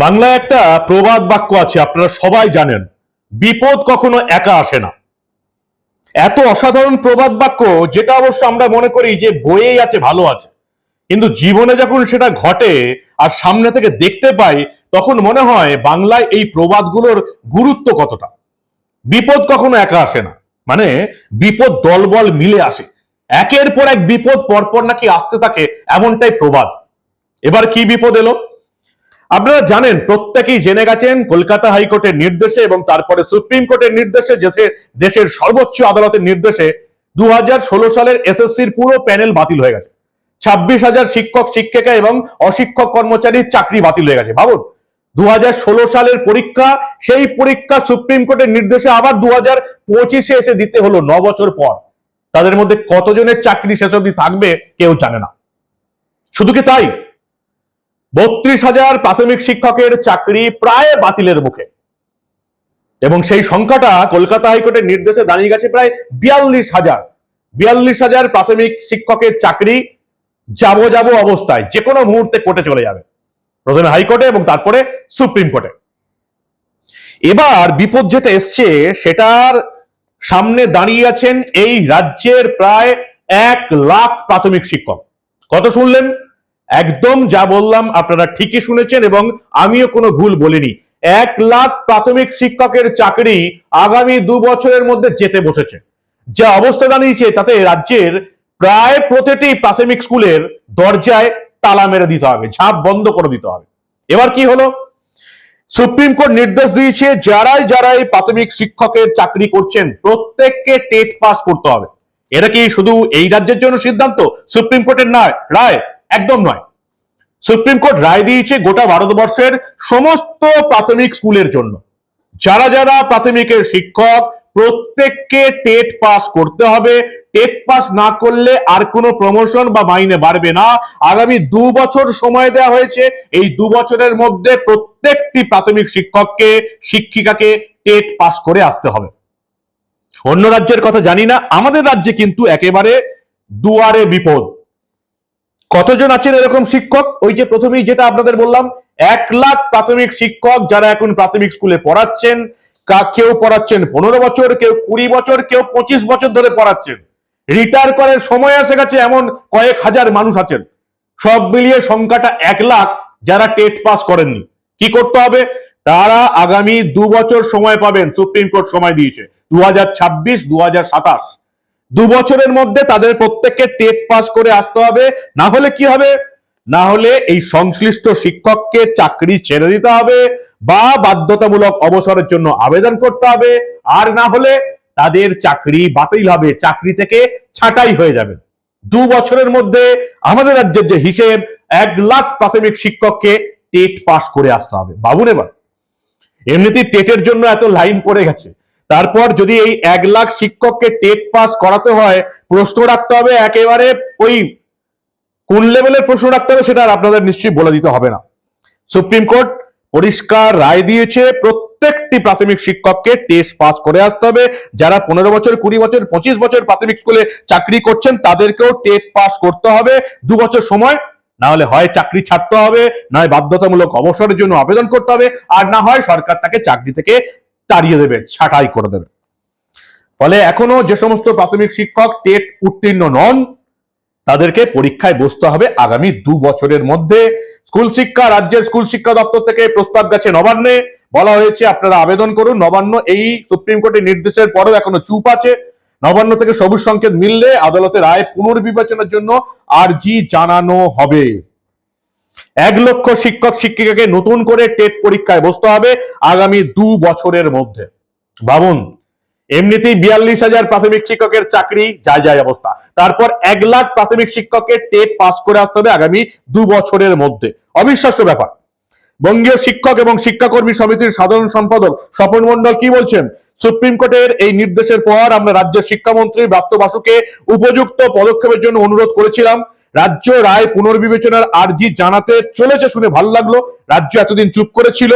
বাংলায় একটা প্রবাদ বাক্য আছে, আপনারা সবাই জানেন, বিপদ কখনো একা আসে না। এত অসাধারণ প্রবাদ বাক্য, যেটা অবশ্য আমরা মনে করি যে বইয়েই আছে, ভালো আছে। কিন্তু জীবনে যখন সেটা ঘটে আর সামনে থেকে দেখতে পাই, তখন মনে হয় বাংলায় এই প্রবাদগুলোর গুরুত্ব কতটা। বিপদ কখনো একা আসে না। মানে বিপদ দলবল মিলে আসে। একের পর এক বিপদ পরপর নাকি আসতে থাকে, এমনটাই প্রবাদ। এবার কি বিপদ এলো? আপনারা জানেন, প্রত্যেকেই জেনে গেছেন কলকাতা হাইকোর্টের নির্দেশে এবং তারপরে সুপ্রিম কোর্টের নির্দেশে যে দেশের সর্বোচ্চ আদালতের নির্দেশে দু হাজার ষোলো সালের এসএসসির পুরো প্যানেল বাতিল হয়ে গেছে। ছাব্বিশ হাজার শিক্ষক, শিক্ষিকা এবং অশিক্ষক কর্মচারীর চাকরি বাতিল হয়ে গেছে। ভাবুন দু হাজার ষোলো সালের পরীক্ষা, সেই পরীক্ষা সুপ্রিম কোর্টের নির্দেশে আবার দু হাজার পঁচিশে এসে দিতে হলো ন বছর পর। তাদের মধ্যে কতজনের চাকরি শেষ থাকবে কেউ জানে না। শুধু কি তাই? বত্রিশ হাজার প্রাথমিক শিক্ষকের চাকরি প্রায় বাতিলের মুখে। এবং সেই সংখ্যাটা কলকাতা হাইকোর্টের নির্দেশে দাঁড়িয়ে গেছে প্রায় বিয়াল্লিশ হাজার। বিয়াল্লিশ হাজার প্রাথমিক শিক্ষকের চাকরি যাব যাব অবস্থায় যে কোনো মুহূর্তে কোর্টে চলে যাবে। প্রথমে হাইকোর্টে এবং তারপরে সুপ্রিম কোর্টে। এবার বিপদ যেটা এসছে, সেটার সামনে দাঁড়িয়ে আছেন এই রাজ্যের প্রায় এক লাখ প্রাথমিক শিক্ষক। কত শুনলেন? একদম যা বললাম আপনারা ঠিকই শুনেছেন এবং আমিও কোনো ভুল বলিনি। এক লাখ প্রাথমিক শিক্ষকের চাকরি আগামী দু বছরের মধ্যে যেতে বসেছে। যা অবস্থা দাঁড়িয়েছে তাতে রাজ্যের প্রায় প্রতিটি প্রাথমিক স্কুলের দরজায় তালা মেরে দিতে হবে, ঝাঁপ বন্ধ করে দিতে হবে। এবার কি হলো? সুপ্রিম কোর্ট নির্দেশ দিয়েছে যারাই যারাই প্রাথমিক শিক্ষকের চাকরি করছেন, প্রত্যেককে টেট পাস করতে হবে। এটা কি শুধু এই রাজ্যের জন্য সিদ্ধান্ত? সুপ্রিম কোর্টের নয় রায়। একদম নয়। সুপ্রিম কোর্ট রায় দিয়েছে গোটা ভারতবর্ষের সমস্ত প্রাথমিক স্কুলের জন্য। যারা যারা প্রাথমিকের শিক্ষক, প্রত্যেককে টেট পাস করতে হবে। টেট পাস না করলে আর কোনো প্রমোশন বা মাইনে বাড়বে না। আগামী দু বছর সময় দেওয়া হয়েছে। এই দু বছরের মধ্যে প্রত্যেকটি প্রাথমিক শিক্ষককে, শিক্ষিকাকে টেট পাস করে আসতে হবে। অন্য রাজ্যের কথা জানি না। আমাদের রাজ্যে কিন্তু একেবারে দুয়ারে বিপদ। কতজন আছেন এরকম শিক্ষক? ওই যে প্রথমেই যেটা আপনাদের বললাম, এক লাখ প্রাথমিক শিক্ষক যারা এখন প্রাথমিক স্কুলে পড়াচ্ছেন কেউ পড়াচ্ছেন পনেরো বছর, কেউ কুড়ি বছর, কেউ পঁচিশ বছর ধরে পড়াচ্ছেন। রিটায়ার করার সময় এসে গেছে এমন কয়েক হাজার মানুষ আছেন। সব মিলিয়ে সংখ্যাটা এক লাখ যারা টেট পাস করেননি। কি করতে হবে? তারা আগামী দু বছর সময় পাবেন, সুপ্রিম কোর্ট সময় দিয়েছে। দু হাজার ছাব্বিশ, দু হাজার সাতাশ। দু বছরের মধ্যে তাদের প্রত্যেককে টেট পাস করে আসতে হবে। না হলে কি হবে? না হলে এই সংশ্লিষ্ট শিক্ষককে চাকরি ছেড়ে দিতে হবে বা বাধ্যতামূলক অবসরের জন্য আবেদন করতে হবে। আর না হলে তাদের চাকরি বাতিল হবে, চাকরি থেকে ছাঁটাই হয়ে যাবে। দু বছরের মধ্যে আমাদের রাজ্যের যে হিসেব, এক লাখ প্রাথমিক শিক্ষককে টেট পাস করে আসতে হবে। বাবুন এবার এমনিতেই টেটের জন্য এত লাইন পড়ে গেছে। তারপর যদি এই এক লাখ শিক্ষককে টেট পাস করাতে হয়, প্রশ্ন রাখতে হবে একেবারে ওই কোন লেভেলের প্রশ্ন রাখতে হবে সেটা আর আপনাদের নিশ্চয়ই বলে দিতে হবে না। সুপ্রিম কোর্ট পরিষ্কার রায় দিয়েছে, প্রত্যেকটি প্রাথমিক শিক্ষককে টেস্ট পাস করে আসতে হবে। যারা পনেরো বছর, কুড়ি বছর, পঁচিশ বছর প্রাথমিক স্কুলে চাকরি করছেন, তাদেরকেও টেট পাস করতে হবে। দু বছর সময়, না হলে হয় চাকরি ছাড়তে হবে, নয় বাধ্যতামূলক অবসরের জন্য আবেদন করতে হবে, আর না হয় সরকার তাকে চাকরি থেকে তাড়িয়ে দেবে, ছাঁটাই করে দেবে। ফলে এখনও যে সমস্ত প্রাথমিক শিক্ষক টেট উত্তীর্ণ নন, তাদেরকে পরীক্ষায় বসতে হবে আগামী দু বছরের মধ্যে। স্কুল শিক্ষা, রাজ্যের স্কুল শিক্ষা দপ্তর থেকে প্রস্তাব গেছে নবান্নে। বলা হয়েছে, আপনারা আবেদন করুন। নবান্ন এই সুপ্রিম কোর্টের নির্দেশের পরেও এখনও চুপ আছে। নবান্ন থেকে সবুজ সংকেত মিললে আদালতের রায় পুনর্বিবেচনার জন্য আর্জি জানানো হবে। এক লক্ষ শিক্ষক শিক্ষিকাকে নতুন করে টেট পরীক্ষায় বসতে হবে আগামী দু বছরের মধ্যে। ভাবুন, এমনিতেই বিয়াল্লিশ হাজার প্রাথমিক শিক্ষকের চাকরি যায় যায় অবস্থা। তারপর এক লাখ প্রাথমিক শিক্ষকের টেট পাস করে আসতে হবে আগামী দু বছরের মধ্যে। অবিশ্বাস্য ব্যাপার। বঙ্গীয় শিক্ষক এবং শিক্ষাকর্মী সমিতির সাধারণ সম্পাদক স্বপন মন্ডল কি বলছেন? সুপ্রিম কোর্টের এই নির্দেশের পর আমরা রাজ্যের শিক্ষামন্ত্রী ব্রাত্য বাসুকে উপযুক্ত পদক্ষেপের জন্য অনুরোধ করেছিলাম। রাজ্য রায় পুনর্বিবেচনার আর্জি জানাতে চলেছে শুনে ভালো লাগল। রাজ্য এতদিন চুপ করেছিল।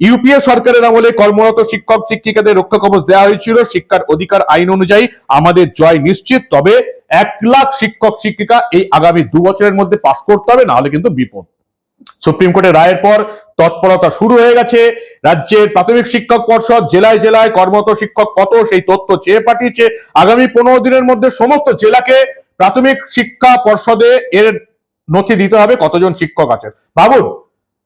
ইউপিএ সরকারের আমলে কর্মরত শিক্ষক, শিক্ষিকাদের রক্ষা কবচ দেওয়া হয়েছিল। শিক্ষার অধিকার আইন অনুযায়ী আমাদের জয় নিশ্চিত। তবে এক লাখ শিক্ষক, শিক্ষিকা এই আগামী দু বছরের মধ্যে পাশ করতে হবে, না হলে কিন্তু বিপদ। সুপ্রিম কোর্টের রায়ের পর তৎপরতা শুরু হয়ে গেছে। রাজ্যের প্রাথমিক শিক্ষক পর্ষদ জেলায় জেলায় কর্মরত শিক্ষক কত, সেই তথ্য চেয়ে পাঠিয়েছে। আগামী পনেরো দিনের মধ্যে সমস্ত জেলাকে প্রাথমিক শিক্ষা পর্ষদে এর নথি দিতে হবে কতজন শিক্ষক আছেন। ভাবুন,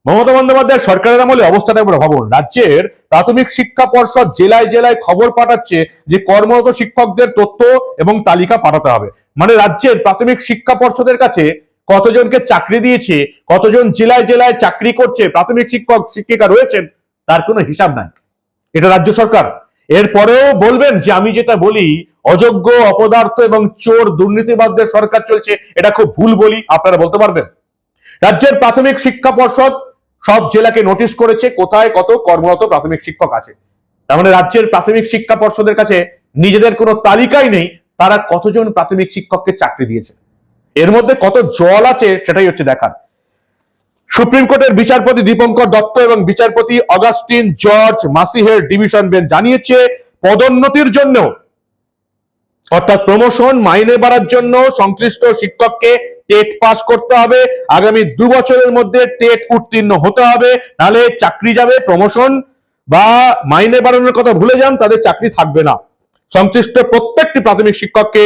মমতা বন্দ্যোপাধ্যায় সরকারের আমলে অবস্থাটা একবার ভাবুন। রাজ্যের প্রাথমিক শিক্ষা পর্ষদ জেলায় জেলায় খবর পাঠাচ্ছে যে কর্মরত শিক্ষকদের তথ্য এবং তালিকা পাঠাতে হবে। মানে রাজ্যের প্রাথমিক শিক্ষা পর্ষদের কাছে কতজনকে চাকরি দিয়েছে, কতজন জেলায় জেলায় চাকরি করছে, প্রাথমিক শিক্ষক, শিক্ষিকা রয়েছেন, তার কোনো হিসাব নাই। এটা রাজ্য সরকার। এরপরেও বলবেন যে আমি যেটা বলি অযোগ্য, অপদার্থ এবং চোর দুর্নীতিবাদদের সরকার চলছে, এটা খুব ভুল বলি, আপনারা বলতে পারবেন। রাজ্যের প্রাথমিক শিক্ষা পর্ষদ সব জেলাকে নোটিশ করেছে, কোথায় কত কর্মরত প্রাথমিক শিক্ষক আছে। তার মানে রাজ্যের প্রাথমিক শিক্ষা পর্ষদের কাছে নিজেদের কোনো তালিকাই নেই, তারা কতজন প্রাথমিক শিক্ষককে চাকরি দিয়েছে। এর মধ্যে কত জল আছে সেটাই হচ্ছে দেখার। সুপ্রিম কোর্টের বিচারপতি দীপঙ্কর দত্ত এবং বিচারপতি অগাস্টিন জর্জ মাসিহের ডিভিশন বেঞ্চ জানিয়েছে, পদোন্নতির জন্য অর্থাৎ প্রমোশন মাইনে বাড়ার জন্য সংশ্লিষ্ট শিক্ষককে টেট পাস করতে হবে। আগামী দু বছরের মধ্যে টেট উত্তীর্ণ হতে হবে। নাহলে চাকরি যাবে প্রমোশন বা মাইনে বাড়ানোর কথা ভুলে যান, তাদের চাকরি থাকবে না। সংশ্লিষ্ট প্রত্যেকটি প্রাথমিক শিক্ষককে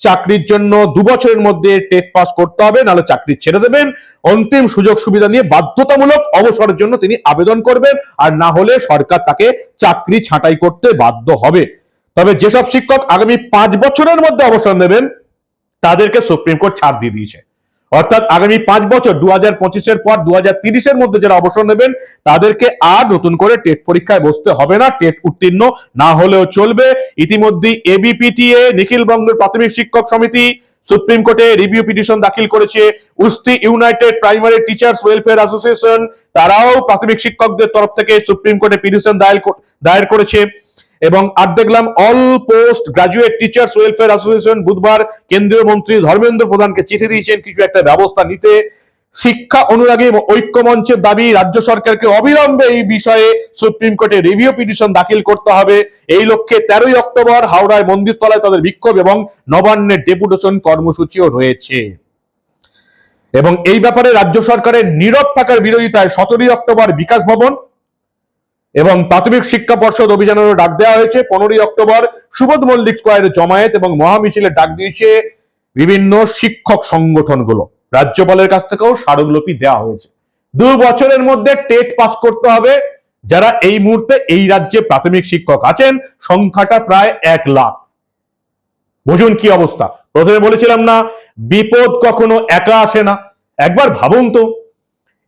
চাকরির জন্য দু বছরের মধ্যে টেট পাস করতে হবে, নাহলে চাকরি ছেড়ে দেবেন। অন্তিম সুযোগ সুবিধা নিয়ে বাধ্যতামূলক অবসরের জন্য তিনি আবেদন করবেন, আর না হলে সরকার তাকে চাকরি ছাঁটাই করতে বাধ্য হবে। তবে যেসব শিক্ষক আগামী পাঁচ বছরের মধ্যে অবসর নেবেন, তাদেরকে সুপ্রিম কোর্ট ছাড় দিয়ে দিয়েছে। অর্থাৎ আগামী পাঁচ বছর দু হাজার পঁচিশের পর দু হাজার তিরিশের মধ্যে যারা অবসর নেবেন, তাদেরকে আর নতুন করে টেট পরীক্ষায় বসতে হবে না, টেট উত্তীর্ণ না হলেও চলবে। ইতিমধ্যে এবিপিটিএ নিখিল বঙ্গের প্রাথমিক শিক্ষক সমিতি, সুপ্রিম কোর্টে রিভিউ পিটিশন দাখিল করেছে। Usthi united primary teachers welfare association, তারাও প্রাথমিক শিক্ষকদের তরফ থেকে সুপ্রিম কোর্টে পিটিশন দায়ের দায়ের করেছে। এবং আর দেখলাম all post graduate teachers welfare association বুধবার কেন্দ্রীয় মন্ত্রী ধর্মেন্দ্র প্রধানকে চিঠি দিয়েছেন কিছু একটা ব্যবস্থা নিতে। শিক্ষা অনুরাগী ঐক্য মঞ্চের দাবি, রাজ্য সরকারকে অবিলম্বে এই বিষয়ে সুপ্রিম কোর্টে রিভিউ পিটিশন দাখিল করতে হবে। এই লক্ষ্যে তেরোই অক্টোবর হাওড়ায় মন্দির তলায় তাদের বিক্ষোভ এবং নবান্নের ডেপুটেশন কর্মসূচিও রয়েছে। এবং এই ব্যাপারে রাজ্য সরকারের নীরব থাকার বিরোধিতায় সতেরোই অক্টোবর বিকাশ ভবন এবং প্রাথমিক শিক্ষা পর্ষদ অভিযানেরও ডাক দেওয়া হয়েছে। পনেরোই অক্টোবর সুবোধ মল্লিক স্কোয়ারে জমায়েত এবং মহামিছিলের ডাক দিয়েছে বিভিন্ন শিক্ষক সংগঠনগুলো। রাজ্যপালের কাছ থেকেও স্মারকলিপি দেওয়া হয়েছে। দু বছরের মধ্যে টেট পাস করতে হবে। যারা এই মুহূর্তে এই রাজ্যে প্রাথমিক শিক্ষক আছেন, সংখ্যাটা প্রায় এক লাখ। বুঝুন কি অবস্থা? প্রথমে বলেছিলাম না, বিপদ কখনো একা আসে না। একবার ভাবুন তো,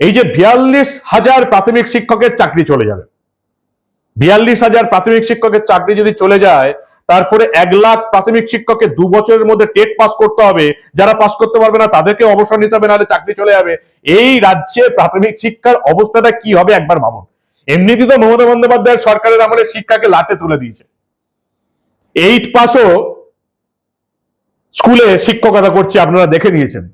এই যে বিয়াল্লিশ হাজার প্রাথমিক শিক্ষকের চাকরি চলে যাবে। বিয়াল্লিশ হাজার প্রাথমিক শিক্ষকের চাকরি যদি চলে যায়, তারপরে এক লাখ প্রাথমিক শিক্ষককে দু বছরের মধ্যে টেট পাস করতে হবে, যারা পাস করতে পারবে না তাদেরকে অবসর নিতে হবে, নাহলে চাকরি চলে যাবে। এই রাজ্যে প্রাথমিক শিক্ষার অবস্থাটা কি হবে একবার ভাবুন। এমনিতে তো মমতা বন্দ্যোপাধ্যায়ের সরকারের আমলে শিক্ষাকে লাটে তুলে দিয়েছে। এইট পাসও স্কুলে শিক্ষকতা করছে, আপনারা দেখে নিয়েছেন।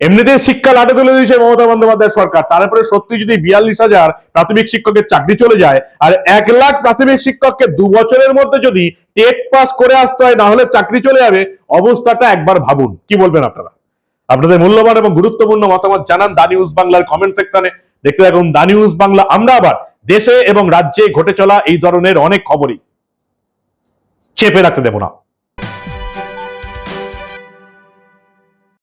এমনিতে শিক্ষা লাটে তুলে দিয়েছে মমতা বন্দ্যোপাধ্যায় সরকার। তারপরে সত্যি যদি বিয়াল্লিশ হাজার প্রাথমিক শিক্ষকের চাকরি চলে যায়, আর এক লাখ প্রাথমিক শিক্ষককে দু বছরের মধ্যে যদি টেট পাস করে আসতে হয় না হলে চাকরি চলে যাবে, অবস্থাটা একবার ভাবুন। কি বলবেন আপনারা? আপনাদের মূল্যবান এবং গুরুত্বপূর্ণ মতামত জানান দা নিউজ বাংলার কমেন্ট সেকশনে দেখতে থাকুন দা নিউজ বাংলা। আমরা আবার দেশে এবং রাজ্যে ঘটে চলা এই ধরনের অনেক খবরই। চেপে রাখতে দেব না।